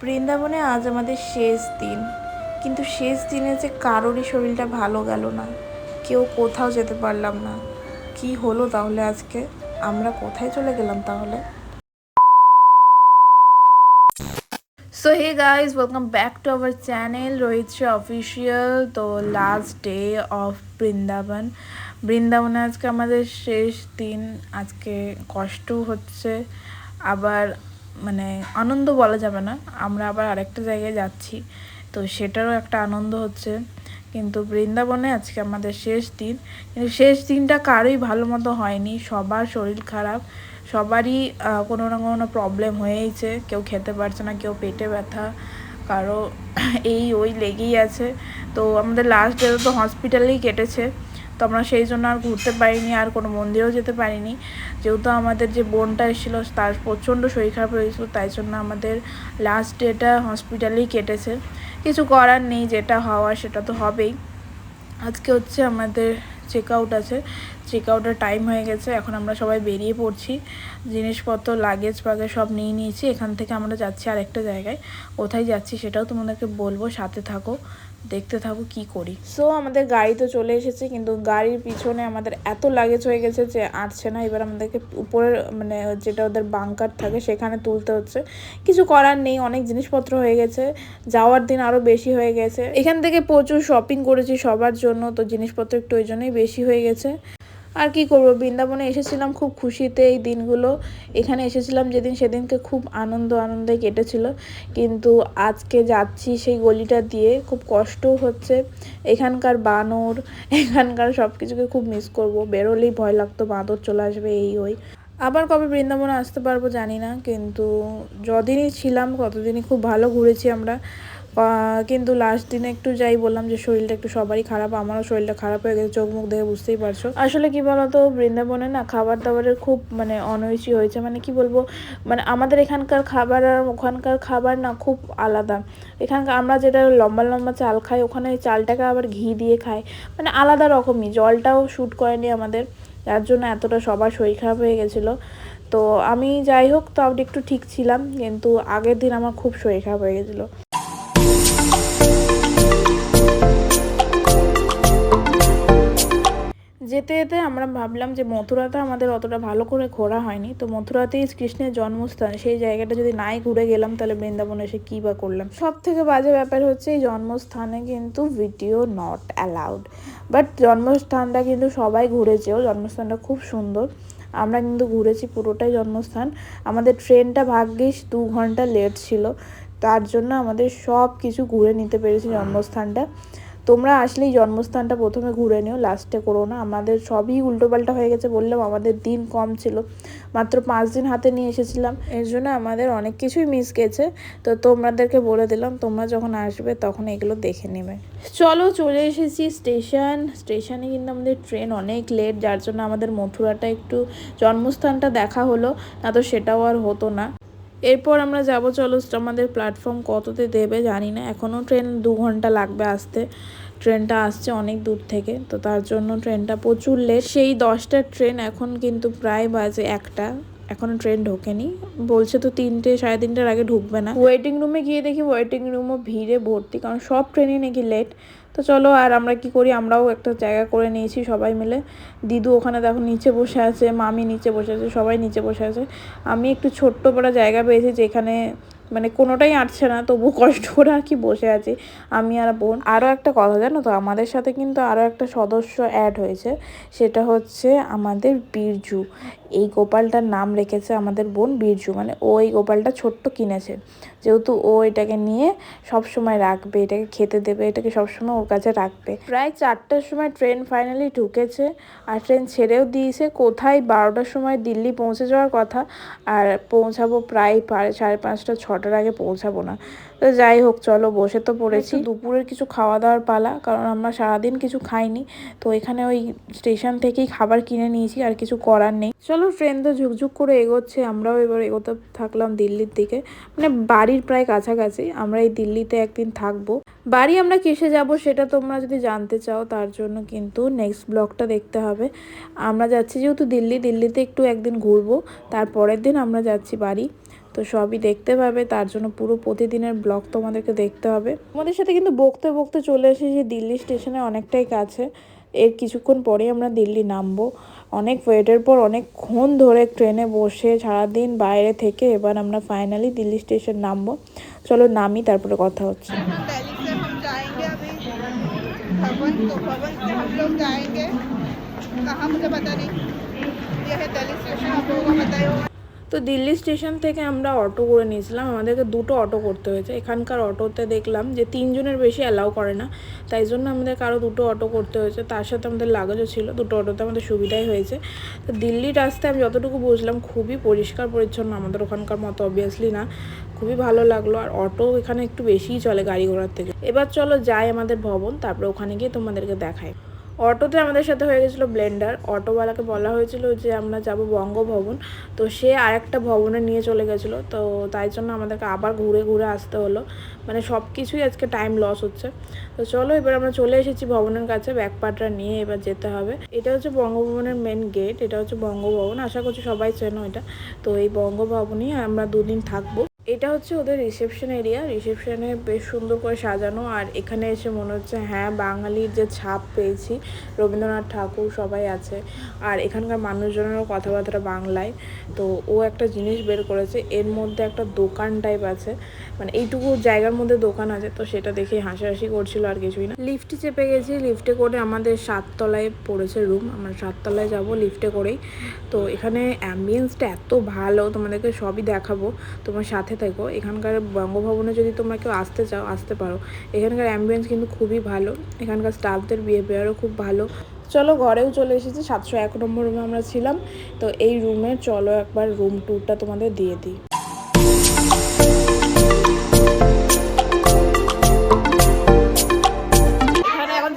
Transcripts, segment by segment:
বৃন্দাবনে আজ আমাদের শেষ দিন। কিন্তু শেষ দিনে যে কারোরই শরীরটা ভালো গেল না। কেউ কোথাও যেতে পারলাম না। কি হলো তাহলে আজকে? আমরা কোথায় চলে গেলাম তাহলে? So hey guys welcome back to our channel Shri official তো লাস্ট ডে অফ বৃন্দাবন বৃন্দাবনে আজকে আমাদের শেষ দিন। আজকে কষ্ট হচ্ছে। আবার মানে আনন্দ বলা যাবে না। আমরা আবার আরেকটা জায়গায় যাচ্ছি। তো সেটারও একটা আনন্দ হচ্ছে। কিন্তু বৃন্দাবনে আজকে আমাদের শেষ দিন। কিন্তু শেষ দিনটা কারোই ভালো মতো হয়নি। সবার শরীর খারাপ। সবারই কোনো না কোনো প্রবলেম হয়েইছে। কেউ খেতে পারছে না, কেউ পেটে ব্যথা। কারও এই ওই লেগেই আছে। তো আমাদের লাস্ট ডে তো হসপিটালেই কেটেছে। তো আমরা সেই জন্য আর ঘুরতে পারিনি, আর কোনো মন্দিরেও যেতে পারিনি। যেহেতু আমাদের যে বোনটা এসেছিল, তার প্রচণ্ড শরীর খারাপ হয়েছিল তাই জন্য আমাদের লাস্ট ডেটা হসপিটালেই কেটেছে। কিছু করার নেই, যেটা হওয়ার সেটা তো হবেই। আজকে হচ্ছে আমাদের চেক আউট আছে। চেক আউটের টাইম হয়ে গেছে, এখন আমরা সবাই বেরিয়ে পড়ছি। জিনিসপত্র লাগেজ ফাগেজ সব নিয়ে নিয়েছি, এখান থেকে আমরা যাচ্ছি আরেকটা জায়গায়। কোথায় যাচ্ছি সেটাও তোমাদেরকে বলব, সাথে থাকো, দেখতে থাকো কি করি। সো আমাদের গাড়ি তো চলে এসেছে, কিন্তু গাড়ির পিছনে আমাদের এত লাগেজ হয়ে গেছে যে আটছে না। এবার আমাদেরকে উপরের মানে যেটা ওদের বাংকার থাকে, সেখানে তুলতে হচ্ছে। কিছু করার নেই, অনেক জিনিসপত্র হয়ে গেছে, যাওয়ার দিন আরও বেশি হয়ে গেছে। এখান থেকে প্রচুর শপিং করেছি সবার জন্য, তো জিনিসপত্র একটু ওই জন্যই বেশি হয়ে গেছে। আর কি করব? বৃন্দাবনে এসেছিলাম খুব খুশিতে এই দিনগুলো। এখানে এসেছিলাম যেদিন সেদিনকে খুব আনন্দ আনন্দে কেটেছিল। কিন্তু আজকে যাচ্ছি সেই গলিটা দিয়ে খুব কষ্টও হচ্ছে। এখানকার বানর, এখানকার সব কিছুকে খুব মিস করব। বেরোলেই ভয় লাগতো, বাঁদর চলে আসবে, এই, ওই। আবার কবে বৃন্দাবনে আসতে পারব জানি না, কিন্তু যদিনই ছিলাম, ততদিনই খুব ভালো ঘুরেছি আমরা। কিন্তু লাস্ট দিনে একটু যাই বললাম যে শরীরটা একটু সবারই খারাপ, আমারও শরীরটা খারাপ হয়ে গেছে, চোখ মুখ দেখে বুঝতেই পারছ। আসলে কি বলতো, বৃন্দাবনে না খাবার দাবারের খুব মানে অনৈচি হয়েছে মানে কি বলব মানে আমাদের এখানকার খাবার আর ওখানকার খাবার না খুব আলাদা। এখানকার আমরা যেটা লম্বা লম্বা চাল খাই, ওখানে চালটাকে আবার ঘি দিয়ে খাই মানে আলাদা রকমই, জলটাও শ্যুট করেনি আমাদের, যার জন্য এতটা সবার শরীর খারাপ হয়ে গেছিল। তো আমি যাই হোক তাও একটু ঠিক ছিলাম, কিন্তু আগের দিন আমার খুব শরীর খারাপ হয়ে গেছিল। যেতে যেতে আমরা ভাবলাম যে মথুরাতে আমাদের অতটা ভালো করে ঘোরা হয়নি। তো মথুরাতেই কৃষ্ণের জন্মস্থান সেই জায়গাটা যদি নাই ঘুরে গেলাম তাহলে বৃন্দাবনে এসে কী বা করলাম? সব থেকে বাজে ব্যাপার হচ্ছে এই জন্মস্থানে কিন্তু ভিডিও নট অ্যালাউড বাট জন্মস্থানটা কিন্তু সবাই ঘুরেছেও জন্মস্থানটা খুব সুন্দর। আমরা কিন্তু ঘুরেছি পুরোটাই জন্মস্থান। আমাদের ট্রেনটা ভাগ্যিস দু ঘণ্টা লেট ছিল। তার জন্য আমাদের সব কিছু ঘুরে নিতে পেরেছি জন্মস্থানটা। তোমরা আসলেই জন্মস্থানটা প্রথমে ঘুরে নিও লাস্টে করো না। আমাদের সবই উল্টোপাল্টা হয়ে গেছে বললাম আমাদের দিন কম ছিল। মাত্র পাঁচ দিন হাতে নিয়ে এসেছিলাম। এর জন্য আমাদের অনেক কিছুই মিস গেছে। তো তোমাদেরকে বলে দিলাম, তোমরা যখন আসবে তখন এগুলো দেখে নেবে। চলো চলে এসেছি স্টেশন স্টেশনে কিন্তু আমাদের ট্রেন অনেক লেট যার জন্য আমাদের মথুরাটা একটু জন্মস্থানটা দেখা হলো, না তো সেটাও আর হতো না। এরপর আমরা যাব, চলো আমাদের প্ল্যাটফর্ম কততে দেবে জানি না। এখনও ট্রেন দু ঘণ্টা লাগবে আসতে। ট্রেনটা আসছে অনেক দূর থেকে, তো তার জন্য ট্রেনটা প্রচুর লেট সেই দশটার ট্রেন এখন কিন্তু প্রায় বাজে একটা। এখনও ট্রেন ঢোকেনি। বলছে তো তিনটে, সাড়ে তিনটের আগে ঢুকবে না। ওয়েটিং রুমে গিয়ে দেখি ওয়েটিং রুমও ভিড়ে ভর্তি, কারণ সব ট্রেনই নাকি লেট তো চলো, আর আমরা কি করি? আমরাও একটা জায়গা করে নিয়েছি সবাই মিলে। দিদু ওখানে দেখো নিচে বসে আছে, মামি নিচে বসে আছে, সবাই নিচে বসে আছে। আমি একটু ছোট্ট পাড়া জায়গা পেয়েছি যেখানে মানে কোনোটাই আটছে না, তবু কষ্ট করে আর কি বসে আছি, আমি আর বোন। আরও একটা কথা জানো তো, আমাদের সাথে কিন্তু আরও একটা সদস্য অ্যাড হয়েছে, সেটা হচ্ছে আমাদের বীরজু। এই গোপালটার নাম রেখেছে আমাদের বোন বীরজু মানে ও এই গোপালটা ছোট্ট কিনেছে। যেহেতু ও এটাকে নিয়ে সব সময় রাখবে, এটাকে খেতে দেবে, এটাকে সবসময় ওর কাছে রাখবে। প্রায় চারটার সময় ট্রেন ফাইনালি ঢুকেছে আর ট্রেন ছেড়েও দিয়েছে। কোথায় বারোটার সময় দিল্লি পৌঁছে যাওয়ার কথা, আর পৌঁছাবো প্রায় সাড়ে পাঁচটা, ছটার আগে পৌঁছাবো না। তো যাই হোক চলো বসে তো পড়েছি। দুপুরের কিছু খাওয়া দাওয়ার পালা কারণ আমরা সারাদিন কিছু খাইনি। তো এখানে ওই স্টেশন থেকেই খাবার কিনে নিয়েছি আর কিছু করার নেই। চলো ট্রেন তো ঝুকঝুক করে এগোচ্ছে আমরাও এবার এগোতে থাকলাম দিল্লির দিকে। মানে বাড়ির প্রায় কাছাকাছি আমরা এই দিল্লিতে একদিন থাকব। বাড়ি আমরা কিসে যাব সেটা তোমরা যদি জানতে চাও তার জন্য কিন্তু নেক্সট ব্লগটা দেখতে হবে। আমরা যাচ্ছি যেহেতু দিল্লি দিল্লিতে একটু একদিন ঘুরবো তারপরের দিন আমরা যাচ্ছি বাড়ি। তো তো সবই দেখতে পাবে তার জন্য পুরো প্রতিদিনের ব্লগ তোমাদেরকে দেখতে হবে আমাদের সাথে কিন্তু বকতে বকতে চলে এসেছি দিল্লি স্টেশনে অনেকটাই কাছে এর কিছুক্ষণ পরেই আমরা দিল্লি নামবো অনেক ওয়েটের পর অনেকক্ষণ ধরে ট্রেনে বসে সারাদিন বাইরে থেকে এবার আমরা ফাইনালি দিল্লি স্টেশন নামবো চলো নামি তারপরে কথা হচ্ছে दिल्ली से हम जाएंगे अभी भवन तो भवन से हम लोग जाएंगे कहाँ मुझे पता नहीं ये है दिल्ली स्टेशन आप लोगों को पता ही होगा তো দিল্লি স্টেশন থেকে আমরা অটো করে নিয়েছিলাম। আমাদেরকে দুটো অটো করতে হয়েছে। এখানকার অটোতে দেখলাম যে তিনজনের বেশি অ্যালাউ করে না। তাই জন্য আমাদের কারও দুটো অটো করতে হয়েছে। তার সাথে আমাদের লাগেজও ছিল। দুটো অটোতে আমাদের সুবিধাই হয়েছে। তো দিল্লির রাস্তায় আমি যতটুকু বুঝলাম, খুবই পরিষ্কার পরিচ্ছন্ন। আমাদের ওখানকার মতো অবভিয়াসলি না। খুবই ভালো লাগল। আর অটো এখানে একটু বেশিই চলে গাড়ি ঘোড়ার থেকে। এবার চলো যাই আমাদের ভবন। তারপরে ওখানে গিয়ে তোমাদেরকে দেখাই। অটোতে আমাদের সাথে হয়ে গেছিল ব্লেন্ডার। অটোওয়ালাকে বলা হয়েছিল যে আমরা যাব বঙ্গভবন। তো সে আরেকটা ভবনে নিয়ে চলে গেছিল। তো তাই জন্য আমাদেরকে আবার ঘুরে ঘুরে আসতে হলো। মানে সব কিছুই আজকে টাইম লস হচ্ছে। তো চলো এবার আমরা চলে এসেছি ভবনের কাছে। ব্যাকপাটটা নিয়ে এবার যেতে হবে। এটা হচ্ছে বঙ্গভবনের মেন গেট এটা হচ্ছে বঙ্গভবন। আশা করছি সবাই চেনো এটা। তো এই বঙ্গভবনই আমরা দুদিন থাকব। এটা হচ্ছে ওদের রিসেপশন এরিয়া রিসেপশনে বেশ সুন্দর করে সাজানো আর এখানে এসে মনে হচ্ছে হ্যাঁ বাঙালির যে ছাপ পেয়েছি, রবীন্দ্রনাথ ঠাকুর সবাই আছে আর এখানকার মানুষজনেরও কথাবার্তা বাংলায়, তো ও একটা জিনিস বের করেছে, এর মধ্যে একটা দোকান টাইপ আছে মানে এইটুকু জায়গার মধ্যে দোকান আছে, তো সেটা দেখে হাসাহাসি করছিল আর কিছুই না। লিফটে চেপে গেছি লিফটে করে আমাদের সাততলায় পড়েছে রুম আমরা সাততলায় যাব লিফটে করেই, তো এখানে অ্যাম্বিয়েন্সটা এত ভালো, তোমাদেরকে সবই দেখাবো, তোমার সাথে থেকো, এখানকার বঙ্গভবনে যদি তোমরা কেউ আসতে চাও, আসতে পারো। এখানকার অ্যাম্বিয়েন্স কিন্তু খুবই ভালো, এখানকার স্টাফদের বিহেভিয়ারও খুব ভালো। চলো ঘরেও চলে এসেছি, সাতশো এক নম্বর রুমে আমরা ছিলাম। তো এই রুমে চলো একবার রুম ট্যুরটা তোমাদের দিয়ে দিই।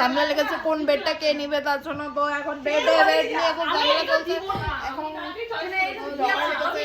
ঝামেলা লেগেছে, কোন বেডটা কে নিবে তার জন্য। তো এখন বেডে বেড নিয়ে এখন চলছে। এখন ঝগড়া লেগেছে।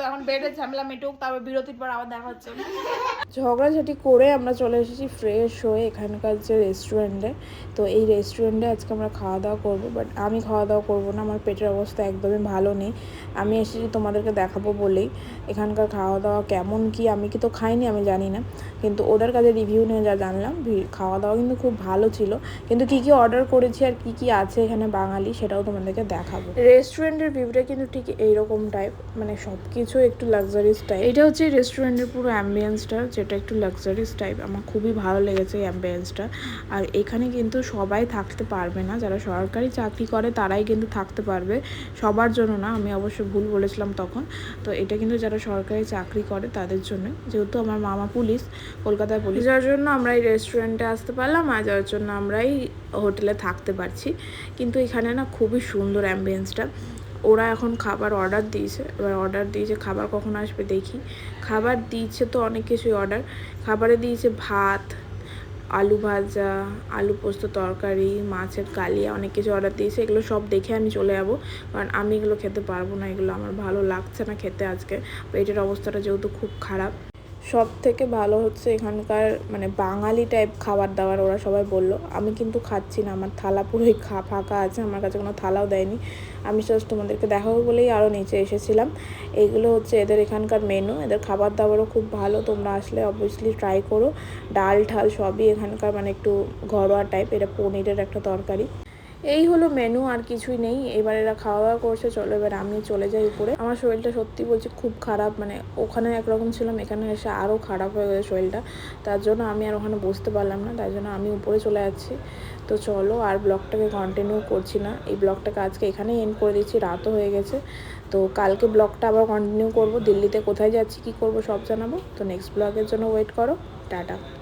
বেডের ঝামেলা মিটুক তারপর বিরতির পর আবার দেখা হচ্ছে। ঝগড়াঝাটি করে আমরা চলে এসেছি ফ্রেশ হয়ে এখানকার যে রেস্টুরেন্টে তো এই রেস্টুরেন্টে আজকে আমরা খাওয়া দাওয়া করব বাট আমি খাওয়া দাওয়া করব না আমার পেটের অবস্থা একদমই ভালো নেই। আমি এসেছি তোমাদেরকে দেখাবো বলেই এখানকার খাওয়া দাওয়া কেমন কি আমি কি তো খাইনি আমি জানি না। কিন্তু ওদের কাছে রিভিউ নিয়ে যা জানলাম ভি- খাওয়া দাওয়া কিন্তু খুব ভালো ছিল। কিন্তু কি কি অর্ডার করেছি আর কি কি আছে এখানে বাঙালি সেটাও তোমাদেরকে দেখাবো। রেস্টুরেন্টের ভিউটা কিন্তু ঠিক এইরকম টাইপ মানে সব কিছু একটু লাক্সারিস টাইপ এটা হচ্ছে রেস্টুরেন্টের পুরো অ্যাম্বিয়েন্সটা যেটা একটু লাক্সারিস টাইপ আমার খুবই ভালো লেগেছে এই অ্যাম্বিয়েন্সটা আর এখানে কিন্তু সবাই থাকতে পারবে না। যারা সরকারি চাকরি করে তারাই কিন্তু থাকতে পারবে। সবার জন্য না আমি অবশ্য ভুল বলেছিলাম তখন। তো এটা কিন্তু যারা সরকারি চাকরি করে তাদের জন্য। যেহেতু আমার মামা পুলিশ কলকাতায় পুলিশ। যার জন্য আমরা এই রেস্টুরেন্টে আসতে পারলাম আর যার জন্য আমরা এই হোটেলে থাকতে পারছি। কিন্তু এখানে না খুবই সুন্দর অ্যাম্বিয়েন্সটা ওরা এখন খাবার অর্ডার দিয়েছে। এবার অর্ডার দিয়েছে, খাবার কখন আসবে দেখি। খাবার দিয়েছে তো অনেক কিছুই অর্ডার খাবারে দিয়েছে ভাত, আলু ভাজা, আলু পোস্ত তরকারি, মাছের কালিয়া অনেক কিছু অর্ডার দিয়েছে। এগুলো সব দেখে আমি চলে যাব। কারণ আমি এগুলো খেতে পারব না, এগুলো আমার ভালো লাগছে না খেতে আজকে। পেটের অবস্থাটা যেহেতু খুব খারাপ। সব থেকে ভালো হচ্ছে এখানকার মানে বাঙালি টাইপ খাবার দাবার, ওরা সবাই বলল। আমি কিন্তু খাচ্ছি না, আমার থালা পুরোই খা, ফাঁকা আছে, আমার কাছে কোনো থালাও দেয়নি। আমি জাস্ট তোমাদেরকে দেখাবো বলেই আরও নিচে এসেছিলাম। এইগুলো হচ্ছে এদের এখানকার মেনু এদের খাবার দাবারও খুব ভালো, তোমরা আসলে অবভিয়াসলি ট্রাই করো। ডাল ঠাল সবই এখানকার মানে একটু ঘরোয়া টাইপ এটা পনিরের একটা তরকারি। এই হলো মেনু আর কিছুই নেই। এবার এরা খাওয়া দাওয়া করছে, চলো এবার আমি চলে যাই উপরে। আমার শরীরটা সত্যি বলছি খুব খারাপ মানে ওখানে একরকম ছিলাম, এখানে এসে আরও খারাপ হয়ে গেছে শরীরটা। তার জন্য আমি আর ওখানে বসতে পারলাম না, তার জন্য আমি উপরে চলে যাচ্ছি। তো চলো, আর ব্লগটাকে কন্টিনিউ করছি না। এই ব্লগটাকে আজকে এখানেই এন্ড করে দিচ্ছি, রাতও হয়ে গেছে। তো কালকে ব্লগটা আবার কন্টিনিউ করব, দিল্লিতে কোথায় যাচ্ছি, কি করব সব জানাব। তো নেক্সট ব্লগের জন্য ওয়েট করো। টাটা।